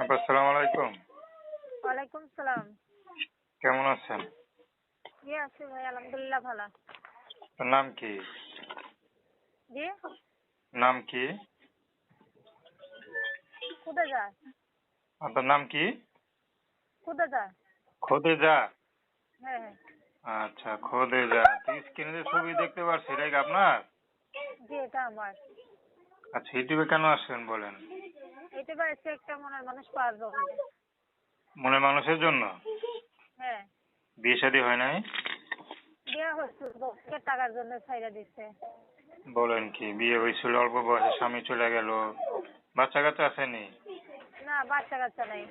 আপা আসসালামু আলাইকুম। ওয়ালাইকুম সালাম। কেমন আছেন? জি আছি ভাই আলহামদুলিল্লাহ ভালো। আপনার নাম কি? জি? নাম কি? কোথায় আপনার নাম কি? কোথায় যায় হ্যাঁ হ্যাঁ। আচ্ছা খোদেজা। তো স্ক্রিনে যে ছবি দেখতে পাচ্ছি এটা কি আপনার? জি এটা আমার। আচ্ছা ইউটিউবে কেন আসছেন বলেন? এটা বাড়িতে একটা মনের মানুষ পাওয়ার জন্য। মনে মানুষের জন্য? হ্যাঁ। বিয়ে শাদী হয় নাই? বিয়ে হচ্ছে বউকে টাকার জন্য ছাইরা দিচ্ছে বলেন কি বিয়ে হয়েছিল অল্প বয়সে স্বামী চলে গেল। বাচ্চা কাচ্চা আসেনি? না বাচ্চা কাচ্চা নাই।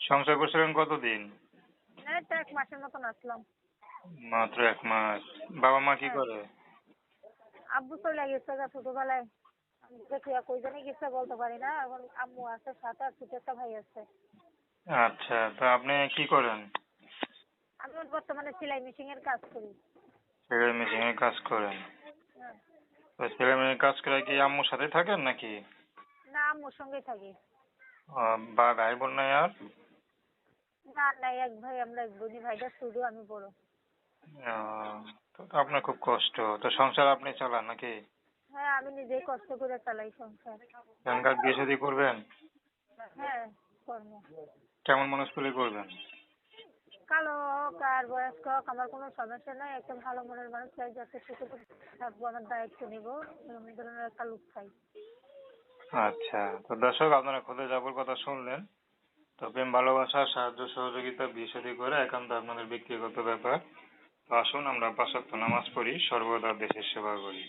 সংসার করছিলেন কতদিন? এই তো এক মাসের মতন আসলাম। মাত্র এক মাস। বাবা মা কি হ্যাঁ। করে? আব্বু চলে গেছে ছোটবেলায়। আমি দেখি কই জানি গেছে বলতে পারি না এখন আম্মু আছে সাথে আর ছোট একটা ভাই আছে। আচ্ছা তা আপনি কি করেন? আমি বর্তমানে সেলাই মেশিন এর কাজ করি। সেলাই মেশিনে কাজ করেন? হ্যাঁ। তো সেলাই মেশিনে কাজ করে কি আম্মুর সাথে থাকেন নাকি? না আম্মুর সঙ্গেই থাকি। বা ভাই বোন নাই আর? না নাই এক ভাই আমরা এক বোনই ভাইটা শুধু আমি বড়। তো আপনার খুব কষ্ট। তো সংসার আপনি চালান নাকি? হ্যাঁ আমি নিজেই কষ্ট করে চালাই সংসার। এখানকার বিয়ে শাদী করবেন? হ্যাঁ কর্ম কেমন মানুষ পেলে করবেন? কালো হোক আর বয়স্ক হোক আমার কোনো সমস্যা নাই। একটা ভালো মনের মানুষ চাই যাতে সুখে থাকব আমার দায়িত্ব নিবো। এরকম ধরনের একটা লোক চাই। আচ্ছা তো দর্শক আপনারা খোদে যাবার কথা শুনলেন। তো প্রেম ভালোবাসা সাহায্য সহযোগিতা বিয়ে শাদী করে একান্ত আপনাদের ব্যক্তিগত ব্যাপার। তো আসুন আমরা ওয়াক্ত নামাজ পড়ি সর্বদা দেশের সেবা করি।